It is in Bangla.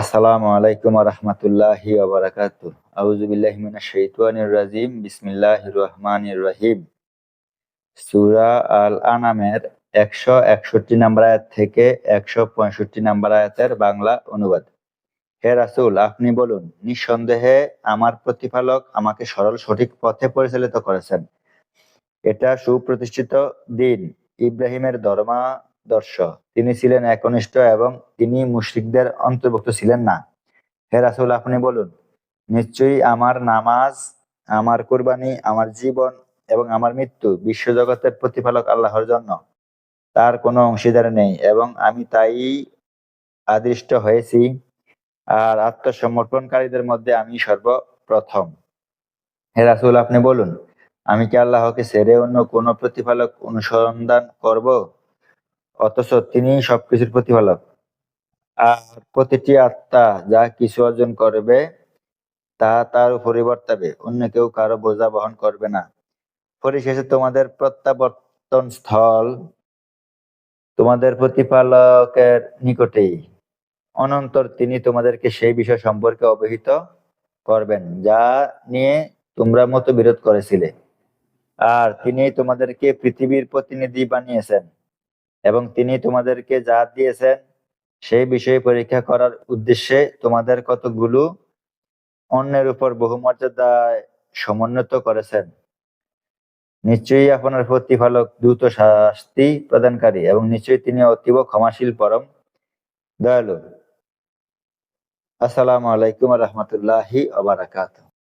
আসসালামু আলাইকুম রহমতুল্লাহি বিল্লাহি মিনাশ শাইতানির রাজিম। বিসমিল্লাহির রহমানির রহিম। সূরা আল আনামের একশো একষট্টি নম্বর আয়াত থেকে একশো পঁয়ষট্টি নম্বর আয়াতের বাংলা অনুবাদ। হে রাসূল, আপনি বলুন, নিঃসন্দেহে আমার প্রতিপালক আমাকে সরল সঠিক পথে পরিচালিত করেছেন। এটা সুপ্রতিষ্ঠিত দিন। ইব্রাহিমের ধর্মাদর্শ তিনি ছিলেন একনিষ্ঠ এবং তিনি মুশরিকদের অন্তর্ভুক্ত ছিলেন না। হে রাসূল, আপনি বলুন, নিশ্চয়ই আমার নামাজ, আমার কুরবানি, আমার জীবন এবং আমার মৃত্যু বিশ্বজগতের প্রতিপালক আল্লাহর জন্য। তার কোনো অংশীদার নেই এবং আমি তাই আদিষ্ট হয়েছি আর আত্মসমর্পণকারীদের মধ্যে আমি সর্বপ্রথম। হে রাসূল, আপনি বলুন, আমি কি আল্লাহকে ছেড়ে অন্য কোনো প্রতিপালক অনুসন্ধান করব? অথচ তিনি সবকিছুর প্রতিপালক। আর প্রতিটি আত্মা যা কিছু অর্জন করবে, তা তার উপরই বর্তাবে, অন্য কেউ কারও বোঝা বহন করবে না। পরিশেষে তোমাদের প্রত্যাবর্তন স্থল তোমাদের প্রতিপালকের নিকটেই। অনন্তর তিনি তোমাদেরকে সেই বিষয় সম্পর্কে অবহিত করবেন, যা নিয়ে তোমরা মতো বিরোধ করেছিলে। আর তিনি তোমাদেরকে পৃথিবীর প্রতিনিধি বানিয়েছেন। এবং তিনি তোমাদেরকে যা দিয়েছেন, সেই বিষয়ে পরীক্ষা করার উদ্দেশ্যে তোমাদের কতগুলো অন্যের উপর বহুমর্যাদায় সমুন্নত করেছেন। নিশ্চয়ই আপনার প্রতিপালক দ্রুত শাস্তি প্রদানকারী এবং নিশ্চয়ই তিনি অতীব ক্ষমাশীল, পরম দয়ালু। আসসালামু আলাইকুম রহমতুল্লাহি আবরাকাতুহ